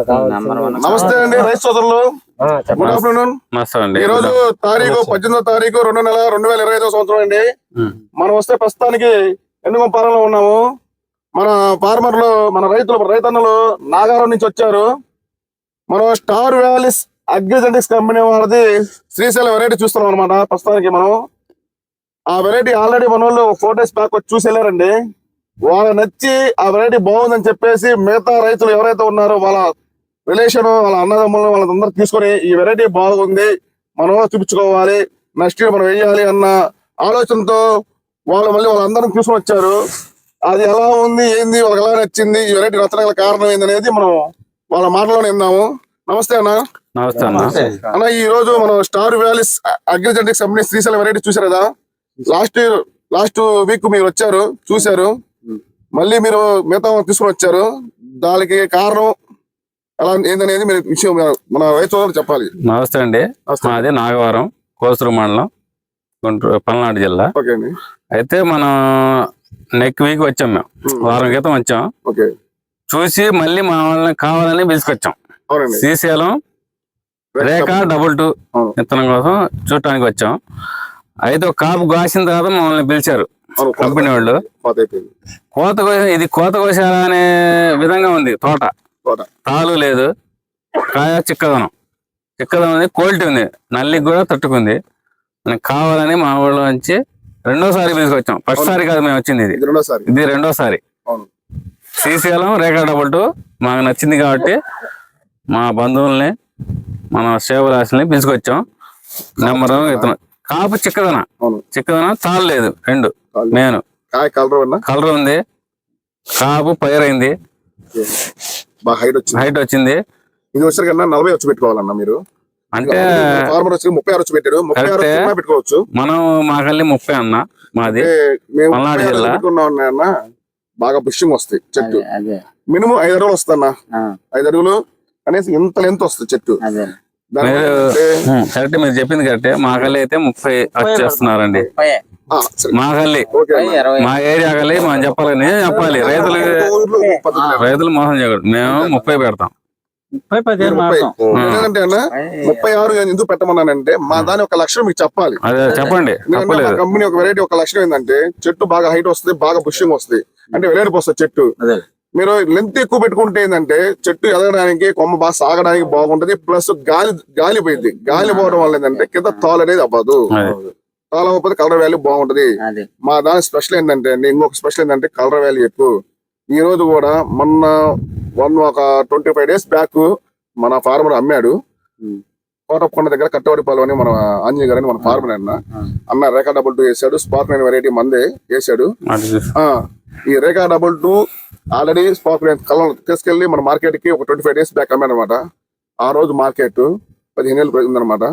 నమస్తే అండి రైతు సోదరులు. గుడ్ ఆఫ్టర్నూన్ ఈ రోజు తారీఖు పద్దెనిమిదో తారీఖు రెండు నెల రెండు వేల ఇరవై ఐదో సంవత్సరం అండి. మనం వస్తే ప్రస్తుతానికి ఎన్నుగం పాలనలో ఉన్నాము. మన ఫార్మర్లు మన రైతులు రైతన్నలు నాగారం నుంచి వచ్చారు. మనం స్టార్ వ్యాలీస్ అగ్రిజెంటిక్స్ కంపెనీ వాళ్ళది శ్రీశైలం వెరైటీ చూస్తున్నాం అనమాట ప్రస్తుతానికి మనం. ఆ వెరైటీ ఆల్రెడీ మన వాళ్ళు ఫోర్ డేస్ బ్యాక్ వచ్చి చూసి వెళ్ళారండి. వాళ్ళకి నచ్చి ఆ వెరైటీ బాగుందని చెప్పేసి మిగతా రైతులు ఎవరైతే ఉన్నారో వాళ్ళ రిలేషన్ వాళ్ళ అన్నదమ్ములు వాళ్ళందరూ తీసుకొని ఈ వెరైటీ బాగుంది. మనం చూపించుకోవాలి. నెక్స్ట్ ఇయర్ మనం వేయాలి అన్న ఆలోచనతో వాళ్ళు మళ్ళీ వాళ్ళందరం తీసుకొని వచ్చారు. అది ఎలా ఉంది ఏంది వాళ్ళకి ఎలా నచ్చింది ఈ వెరైటీ నచ్చడానికి కారణం ఏంది అనేది మనం వాళ్ళ మాటలోనే విన్నాము నమస్తే అన్న. నమస్తే అన్న. అన్న ఈ రోజు మనం Star Valleys Agrigenetics company Srisailam variety చూసారు కదా? లాస్ట్ ఇయర్ లాస్ట్ వీక్ మీరు వచ్చారు చూశారు. మళ్ళీ మీరు మిగతా తీసుకొని వచ్చారు. దానికి కారణం ఏందనేది మీరు విషయం మన రైతు సోదరులు చెప్పాలి. నమస్తే అండి. మాది నాగవరం కోసూరు మండలం గుంటూరు పల్నాడు జిల్లా. ఓకే అండి. అయితే మనం నెక్ వీక్ వచ్చాం మేము. వారం క్రితం వచ్చాం. ఓకే. చూసి మళ్ళీ మా వాళ్ళని కావాలని పిలుచుకొచ్చాం. Srisailam Rekha double two. విత్తనం కోసం చూడటానికి వచ్చాం. అయితే ఒక కాపు కాసిన తర్వాత మమ్మల్ని పిలిచారు. కంపెనీ వాళ్ళు. కోత ఇది కోత కోసారా అనే విధంగా ఉంది తోట. తాలు లేదు. కాయ చిక్కదనం. చిక్కదనం ఉంది క్వాలిటీ ఉంది. నల్లికి కూడా తట్టుకుంది. మనకి కావాలని మా ఊళ్ళో నుంచి రెండోసారి తీసుకొచ్చాం. ఫస్ట్ సారి కాదు మేము వచ్చింది ఇది. రెండోసారి. ఇది రెండోసారి. శ్రీశైలం రేఖా డబుల్ టూ మాకు నచ్చింది కాబట్టి మా బంధువుల్ని మన సేవరాశిని పిలుచుకొచ్చాం. నెంబర్ ఇతను కాపు చిక్కదన. చిక్కదన లేదు. రెండు. నేను. కలర్ ఉంది? కాపు పైరైంది. బాగా హైట్ వచ్చింది. హైట్ వచ్చింది. ఇది వచ్చారు కన్నా నలభై వచ్చి పెట్టుకోవాలన్న మీరు. అంటే ఫార్మర్ వచ్చి ముప్పై ఆరు వచ్చి పెట్టారు ముప్పై ఆరు పెట్టుకోవచ్చు. మనం మాకల్లి ముప్పై అన్న మాది. మేము. పెట్టుకున్నాం అన్న బాగా బుషింగ్ వస్తాయి చెట్టు. మినిమం ఐదు అడుగులు ఆ, ఐదు అడుగులు అనేసి ఇంత లెంత్ వస్తుంది చెట్టు. కరెక్ట్ మీరు చెప్పింది కరెక్టే మాకల్లి అయితే ముప్పై వచ్చేస్తున్నారండి. మాకల్లి మా ఏరియా కల్లి మనం చెప్పాలి నేను చెప్పాలి. రైతులు. రైతులు మోసం చేయకూడదు. మేము ముప్పై పెడతాం. ముప్పై అన్న ఆరు ఎందుకు పెట్టమన్నానంటే మా దాని ఒక లక్షణం మీకు చెప్పాలి. అదే చెప్పండి. కంపెనీ ఒక వెరైటీ ఒక లక్షణం ఏంటంటే చెట్టు బాగా హైట్ వస్తుంది బాగా బుషింగ్ వస్తుంది. అంటే వెలేడిపోతుంది వస్తుంది చెట్టు. అదే. మీరు లెంత్ ఎక్కువ పెట్టుకుంటే ఏంటంటే చెట్టు ఎదగడానికి కొమ్మ బాగా సాగడానికి బాగుంటది ప్లస్ గాలి గాలి పోయింది. గాలి పోవడం వల్ల ఏంటంటే కింద తాలు అనేది అవ్వదు తాలు అవ్వకపోతే కలర్ వాల్యూ బాగుంటది. అదే. మా దాని స్పెషల్ ఏంటంటే అండి ఇంకొక స్పెషల్ ఏంటంటే కలర్ వాల్యూ ఎక్కువ ఈ రోజు కూడా మొన్న వన్ ఒక ట్వంటీ ఫైవ్ డేస్ బ్యాక్ మన ఫార్మర్ అమ్మాడు. కోటప్పకొండ దగ్గర కట్టవాడిపాలెం అని మన ఆంజనేయ గారు అని మన ఫార్మర్ అన్న. అన్న రేఖా డబుల్ టూ వేసాడు స్పార్క్ నైన్ వెరైటీ మందే వేసాడు. ఈ Rekha double two already spark nine colour తీసుకెళ్ళి మన మార్కెట్కి ఒక ట్వంటీ ఫైవ్ డేస్ బ్యాక్ అమ్మాడు అనమాట ఆ రోజు మార్కెట్ పదిహేను వేలు ఉందన్నమాట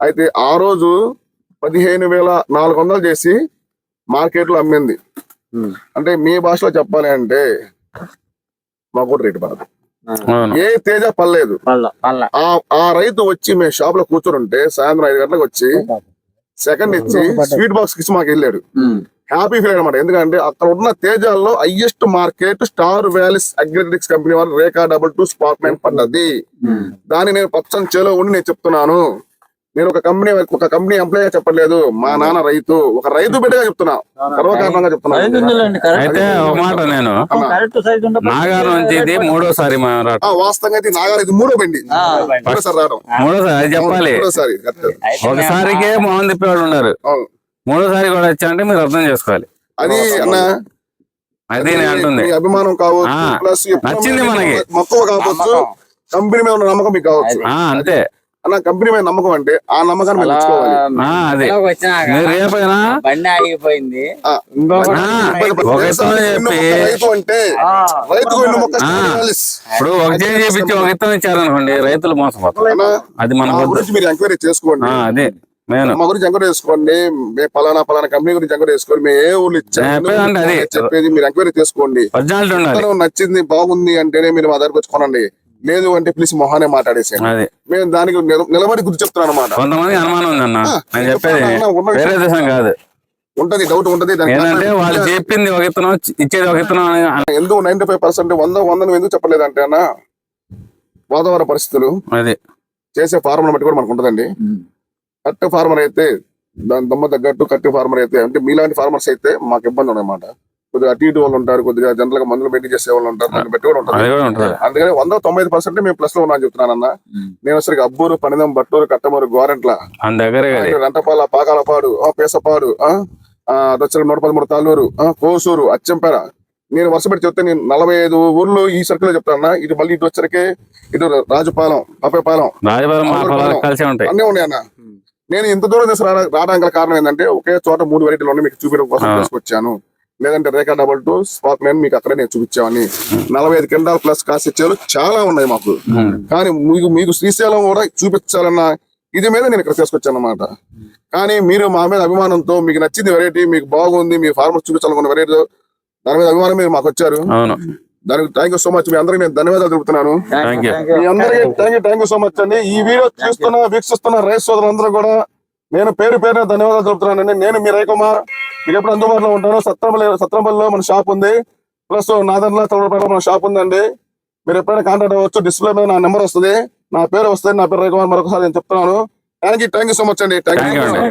అయితే ఆ రోజు పదిహేను వేల నాలుగు వందలు చేసి మార్కెట్లో అమ్మింది. అంటే మీ భాషలో చెప్పాలి అంటే మాకు కూడా రేటు పడదు. ఏ తేజ పర్లేదు ఆ ఆ రైతు వచ్చి మేము షాప్లో కూర్చొని ఉంటే సాయంత్రం ఐదు గంటలకు వచ్చి సెకండ్ ఇచ్చి స్వీట్ బాక్స్ ఇచ్చి మాకు వెళ్ళాడు. హ్యాపీ ఫీల్ అనమాట ఎందుకంటే అక్కడ ఉన్న తేజాల్లో highest market star valleys agritix company వాళ్ళు Rekha double two spot nine పడ్డది. దాన్ని నేను పచ్చని చేలో ఉండి నేను చెప్తున్నాను. నేను ఒక కంపెనీ ఒక కంపెనీ ఎంప్లాయ్ చెప్పట్లేదు. మా నాన్న రైతు ఒక రైతు బిడ్డగా చెప్తున్నా. గర్వకారణంగా చెప్తున్నా. అయితే ఒక మాట నేను. కరెక్ట్ సైజు ఉంటే నాగారం నుంచి ఇది మూడోసారి వాస్తవంగా అయితే నాగారు ఇది మూడో బండి. మూడోసారి రావడం. మూడోసారి చెప్పాలి. మూడోసారి కరెక్ట్. అయితే ఒకసారికే మొహం తిప్పేవాళ్ళు ఉన్నారు. మూడోసారి కూడా వచ్చారంటే మీరు అర్థం చేసుకోవాలి. అది అన్న అది అంటుంది. అభిమానం కావచ్చు నచ్చింది మనకి. మక్కువ కావచ్చు కంపెనీ మీద ఉన్న నమ్మకం మీకు కావచ్చు. ఆ అంతే. అన్న కంపెనీ మీద నమ్మకం అంటే ఆ నమ్మకాన్ని రేపైనా బండి ఆగిపోయింది. రైతు అంటే. స్టాలిస్. ఇప్పుడు ఒక చేయి చేపించి ఒక ఇచ్చారనుకోండి రైతులు మోసపోతారు. అన్న, అది మా మనకు వద్దు. గురించి మీరు ఎంక్వైరీ చేసుకోండి. ఆ, అదే. మా గురించి ఎంక్వైరీ చేసుకోండి. మీ పలానా పలానా కంపెనీ గురించి ఎంక్వైరీ చేసుకోండి. మేము ఏ ఊళ్ళు ఇచ్చాము చెప్పేది మీరు ఎంక్వైరీ చేసుకోండి. నచ్చింది బాగుంది అంటేనే మీరు మా దగ్గరకు వచ్చి కొనండి. లేదు అంటే ప్లీజ్ మొహానే మాట్లాడేసేయండి. అది. మేము దానికి నిల- నిలబడి గుర్తు చెప్తున్నాను అనమాట కొంతమంది అనుమానం ఉందన్న నేను చెప్పేది వేరే దేశం కాదు. ఉంటది డౌట్ ఉంటది ఏంటంటే వాళ్ళు చెప్పింది ఒక ఇచ్చేది ఒక ఎందుకు నైన్టీ ఫైవ్ పర్సెంట్ వంద వంద నువ్వు ఎందుకు చెప్పలేదు అంటే అన్న వాతావరణ పరిస్థితులు అది. చేసే ఫార్మర్ బట్టి కూడా మనకు ఉంటుందండి. కట్టు ఫార్మర్ అయితే దాని దమ్మ తగ్గట్టు కట్టు ఫార్మర్ అయితే అంటే మీలాంటి ఫార్మర్స్ అయితే మాకు ఇబ్బంది ఉండదన్నమాట. కొద్దిగా అటు ఇటు వాళ్ళు ఉంటారు కొద్దిగా జనరల్గా మందులు మెయింటైన్ చేసే వాళ్ళు ఉంటారు దాన్ని బట్టి కూడా ఉంటుంది. అందుకని వంద తొంభై పర్సెంట్ మేము ప్లస్లో ఉన్నాను చెప్తున్నాను అన్న నేను అసలు అబ్బూరు పనిదం బట్టూరు కట్టమూరు గోరెంట్ల. రంటపాల పాకాలపాడు ఆ, పేసపాడు వచ్చి నూట పదమూడు తాళ్ళూరు ఆ, కోసూరు అచ్చంపేర. నేను వరుస పెట్టి చెప్తే నేను నలభై ఐదు ఊర్లు ఈ సర్కిల్ చెప్తాను ఇటు మళ్ళీ ఇటు వచ్చరికి ఇటు రాజుపాలెం ఉంటాయి. అన్నీ ఉన్నాయి అన్న నేను ఇంత దూరం చేసి రావడా- రావడానికి కారణం ఏంటంటే ఒకే చోట మూడు వెరైటీలు ఉన్నాయి మీకు చూపించడం కోసం. తీసుకొచ్చాను. లేదంటే Rekha double two spark nine మీకు అక్కడే నేను చూపించామని. నలభై ఐదు కింటాల్ ప్లస్ కాసే చేలు చాలా ఉన్నాయి మాకు. ఉమ్. కానీ మీకు మీకు శ్రీశైలం కూడా చూపించాలన్న ఇది మీద నేను ఇక్కడ తీసుకొచ్చాను అనమాట కానీ మీరు మా మీద అభిమానంతో మీకు నచ్చింది వెరైటీ మీకు బాగుంది మీ ఫార్మర్స్ చూపించాలనుకున్న వెరైటీ దాని మీద అభిమానం మీరు మాకు వచ్చారు. అవును. దానికి థ్యాంక్ యూ సో మచ్ మీ అందరికీ నేను ధన్యవాదాలు తెలుపుతున్నాను. మీ అందరికీ thank you thank you so much అండి. ఈ వీడియో చూస్తున్న వీక్షిస్తున్న రైతు సోదరులందరూ కూడా నేను పేరు పేరున ధన్యవాదాలు తెలుపుతున్నానండి. నేను మీ రవికుమార్ మీకు ఎప్పుడు అందుబాటులో ఉంటాను సత్రంపల్లి సత్రంపల్లిలో మన షాప్ ఉంది. ప్లస్ నాదర్లా తొలపల్లిలో మన షాప్ ఉందండి. మీరు ఎప్పుడైనా కాంటాక్ట్ అవ్వచ్చు. డిస్ప్లే మీద నా నెంబర్ వస్తుంది. నా పేరు వస్తుంది. నా పేరు రవికుమార్ మరొకసారి నేను చెప్తున్నాను. Thank you thank you so much అండి. థ్యాంక్ యూ అండి.